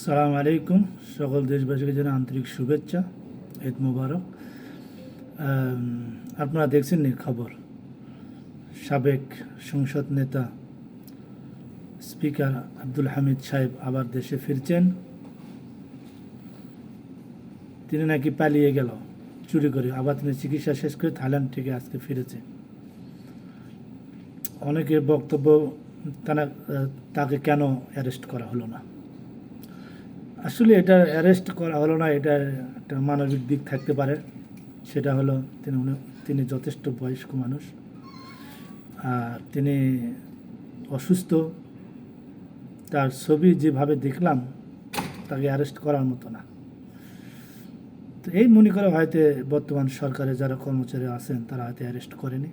সালাম আলাইকুম সকল দেশবাসীকে জানা আন্তরিক শুভেচ্ছা, ঈদ মুবারক। আপনারা দেখছেন নি খবর। সাবেক সংসদ নেতা স্পিকার আব্দুল হামিদ সাহেব আবার দেশে ফিরছেন। তিনি নাকি পালিয়ে গেল, চুরি করে। আবার তিনি চিকিৎসা শেষ করে থাইল্যান্ড থেকে আজকে ফিরেছে। অনেকের বক্তব্য তাকে কেন অ্যারেস্ট করা হলো না? আসলে এটা অ্যারেস্ট করা হলো না, এটা একটা মানবিক দিক থাকতে পারে। সেটা হলো তিনি তিনি যথেষ্ট বয়স্ক মানুষ, আর তিনি অসুস্থ। তার ছবি যেভাবে দেখলাম, তাকে অ্যারেস্ট করার মতো না। তো এই মনে করে হয়তো বর্তমান সরকারে যারা কর্মচারী আছেন, তারা হয়তো অ্যারেস্ট করেনি।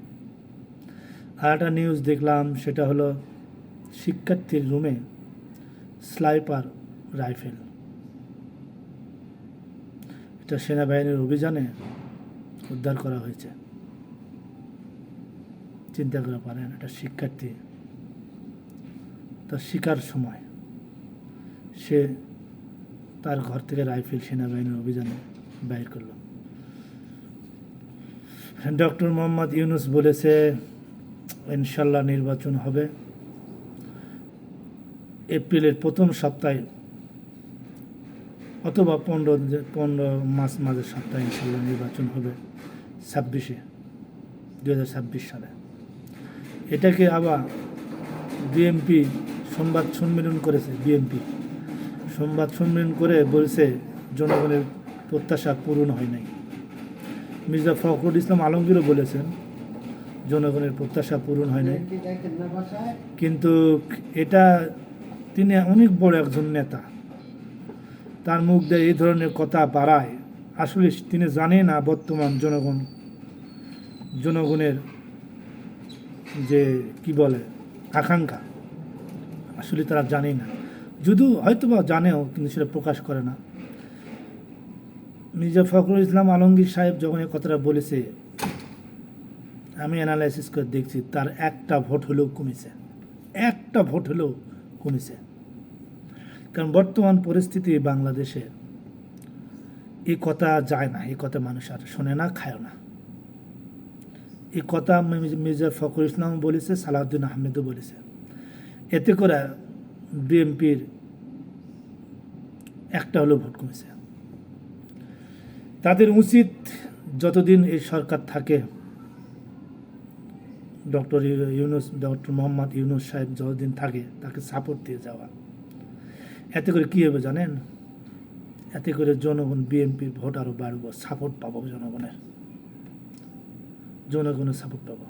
আর একটা নিউজ দেখলাম, সেটা হলো শিক্ষার্থীর রুমে স্লাইপার রাইফেল এটা সেনাবাহিনীর অভিযানে উদ্ধার করা হয়েছে। চিন্তা করে পারেন, একটা শিক্ষার্থী তার শিকার সময় সে তার ঘর থেকে রাইফেল সেনাবাহিনীর অভিযানে বাইর করল। ডক্টর মোহাম্মদ ইউনুস বলেছে, ইনশাল্লাহ নির্বাচন হবে। এপ্রিলের প্রথম সপ্তাহে অথবা পনেরো পনেরো মাস মাঝের সপ্তাহে ইনশাল্লাহ নির্বাচন হবে ছাব্বিশে দু হাজার ছাব্বিশ সালে। এটাকে আবার বিএমপি সংবাদ সম্মেলন করেছে বিএমপি সংবাদ সম্মেলন করে বলছে, জনগণের প্রত্যাশা পূরণ হয় নাই। মির্জা ফখরুল ইসলাম আলমগীরও বলেছেন, জনগণের প্রত্যাশা পূরণ হয় নাই। কিন্তু এটা তিনি অনেক বড় একজন নেতা। তার মুখ দিয়ে এই ধরনের কথা বাড়ায়। আসলে তিনি জানে না বর্তমান জনগণ, জনগণের যে কি বলে, আকাঙ্ক্ষা। আসলে তারা জানে না। যদিও হয়তো বা জানেও, কিন্তু সেটা প্রকাশ করে না। মির্জা ফখরুল ইসলাম আলমগীর সাহেব যখন এই কথাটা বলেছে, আমি অ্যানালাইসিস করে দেখছি, তার একটা ভোট হলেও কমেছে। একটা ভোট হলেও কমেছে। কারণ বর্তমান পরিস্থিতি বাংলাদেশে এই কথা যায় না এই কথা মানুষ আর শোনে না খায় না। এই কথা মির্জা ফখরুল ইসলাম বলেছে, সালাউদ্দিন আহমেদও বলেছে। এতে করে বিএনপির একটা হলো ভোট কমেছে। তাদের উচিত যতদিন এই সরকার থাকে, ডক্টর ইউনুস, ডক্টর মোহাম্মদ ইউনুস সাহেব যতদিন থাকে, তাকে সাপোর্ট দিয়ে যাওয়া। এতে করে কী হবে জানেন? এতে করে জনগণ বিএনপির ভোট আরও বাড়ব সাপোর্ট পাবো জনগণের। জনগণের সাপোর্ট পাবো।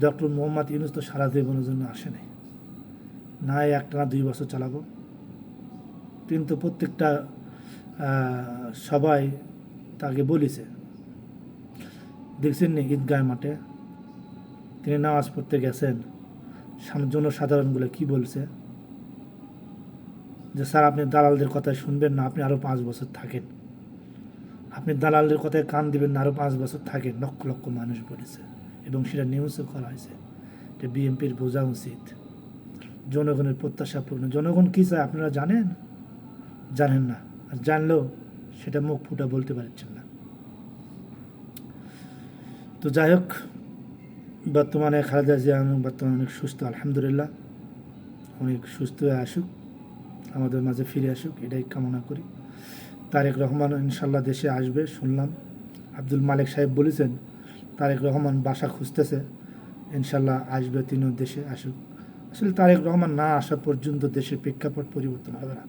ডক্টর মোহাম্মদ ইউনুস তো সারা জীবনের জন্য আসেনি। না এই একটা না দুই বছর চালাবো। কিন্তু প্রত্যেকটা সবাই তাকে বলেছে। দেখছেন নি ঈদগাহ মাঠে? তিনি নামাজ পড়তে গেছেন। জনসাধারণগুলো কি বলছে? যে, স্যার, আপনি দালালদের কথা শুনবেন না, আপনি আরও পাঁচ বছর থাকেন। আপনি দালালদের কথায় কান দিবেন না আরও পাঁচ বছর থাকেন, লক্ষ লক্ষ মানুষ বলেছে। এবং সেটা নিউজও করা হয়েছে। যে বিএনপির বোঝা উচিত। জনগণের প্রত্যাশা পূর্ণ। জনগণ কী চায়, আপনারা জানেন? জানেন না। আর জানলেও সেটা মুখ ফুটা বলতে পারছেন না। তো যাই হোক, বর্তমানে খালেদা জিয়া বর্তমানে অনেক সুস্থ, আলহামদুলিল্লাহ। অনেক সুস্থ হয়ে আসুক। আমাদের মাঝে ফিরে আসুক, এটাই কামনা করি। তারেক রহমান ইনশাল্লাহ দেশে আসবে, শুনলাম। আব্দুল মালিক সাহেব বলেছেন, তারেক রহমান বাসা খুঁজতেছে, ইনশাল্লাহ আসবে, তিনিও দেশে আসুক। আসলে তারেক রহমান না আসা পর্যন্ত দেশের প্রেক্ষাপট পরিবর্তন হবে না।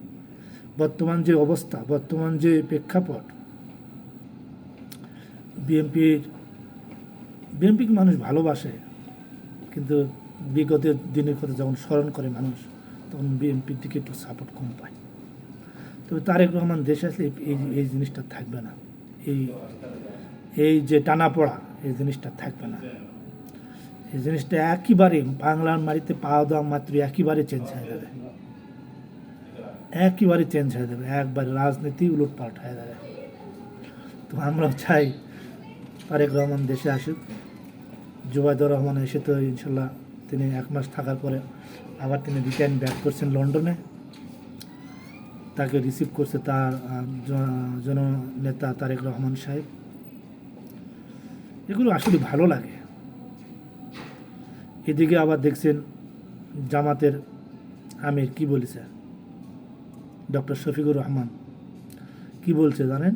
বর্তমান যে অবস্থা, বর্তমান যে প্রেক্ষাপট, বিএনপির বিএনপিকে মানুষ ভালোবাসে? কিন্তু বিগত দিনের কথা যখন স্মরণ করে মানুষ তখন বিএনপির দিকে একটু সাপোর্ট কম পায়। তবে তারেক রহমান দেশে আসলে এই এই জিনিসটা থাকবে না। এই এই যে টানা পড়া, এই জিনিসটা থাকবে না। এই জিনিসটা একেবারে বাংলার মাটিতে পাওয়া দেওয়া মাত্র একেবারে চেঞ্জ হয়ে যাবে। একেবারে চেঞ্জ হয়ে যাবে। একবারে রাজনীতি উলট পাল্ট হয়ে যাবে। তো আমরাও চাই তারেক রহমান দেশে আসুক। জুবাইদুর রহমান এসে তো ইনশাল্লাহ তিনি এক মাস থাকার পরে আবার তিনি রিটার্ন ব্যাক করছেন লন্ডনে। তাকে রিসিভ করছে তার জন- জননেতা তারেক রহমান সাহেব। এগুলো আসলে ভালো লাগে। এদিকে আবার দেখছেন জামাতের আমির কি বলেছে? ডক্টর শফিকুর রহমান কি বলছে জানেন?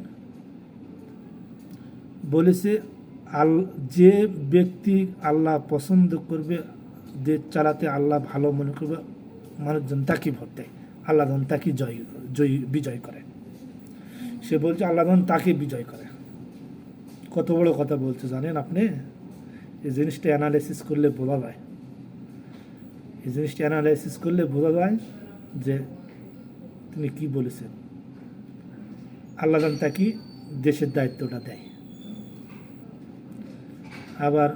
বলেছে, আল, যে ব্যক্তি আল্লাহ পছন্দ করবে দেশ চালাতে আল্লাহ ভালো মনে করবে মানুষজন তাকে ভোট? দেয় আল্লাহ ধন তাকে জয়, জয়ী, বিজয় করে। সে বলছে, আল্লাহ ধন তাকে বিজয় করে। কত বড় কথা বলছে, জানেন আপনি? এই জিনিসটা অ্যানালাইসিস করলে বোঝা যায়। এই জিনিসটা অ্যানালাইসিস করলে বোঝা যায় যে তিনি কি বলেছেন। আল্লাহ ধন তাকে দেশের দায়িত্বটা দেয়। আবার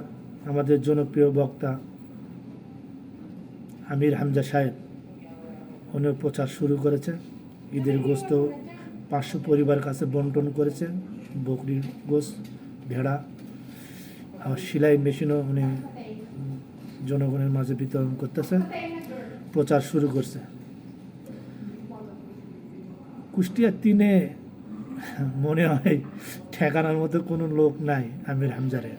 আমাদের জনপ্রিয় বক্তা আমির হামজা সাহেব উনিও প্রচার শুরু করেছে ঈদের গোস্ত পাঁচশো পরিবার কাছে বন্টন করেছে বকরির গোস ভেড়া আর সেলাই মেশিনও উনি জনগণের মাঝে বিতরণ করতেছে প্রচার শুরু করছে। কুষ্টিয়ার তিনে মনে হয় ঠেকানোর মতো কোনো লোক নাই আমির হামজারে।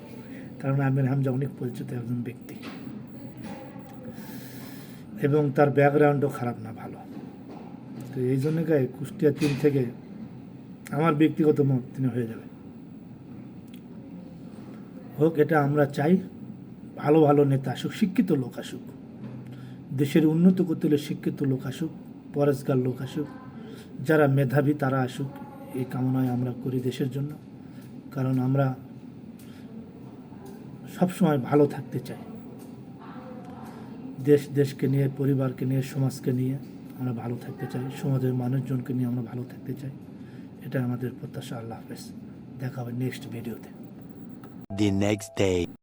কারণ আমির হামজা অনেক পরিচিত একজন ব্যক্তি। এবং তার ব্যাকগ্রাউন্ডও খারাপ না, ভালো। তো এই জন্য গায়ে কুষ্টিয়া তিন থেকে আমার ব্যক্তিগত মত তিনি হয়ে যাবে। হোক, এটা আমরা চাই, ভালো ভালো নেতা আসুক, শিক্ষিত লোক আসুক। দেশের উন্নত করতে হলে শিক্ষিত লোক আসুক, পরেশগার লোক আসুক, যারা মেধাবী তারা আসুক, এই কামনায় আমরা করি দেশের জন্য। কারণ আমরা সবসময় ভালো থাকতে চাই। দেশ দেশকে নিয়ে, পরিবারকে নিয়ে, সমাজকে নিয়ে আমরা ভালো থাকতে চাই। সমাজের মানুষজনকে নিয়ে আমরা ভালো থাকতে চাই। এটা আমাদের প্রত্যাশা। আল্লাহ হাফেজ। দেখা হবে নেক্সট ভিডিওতে। The next day.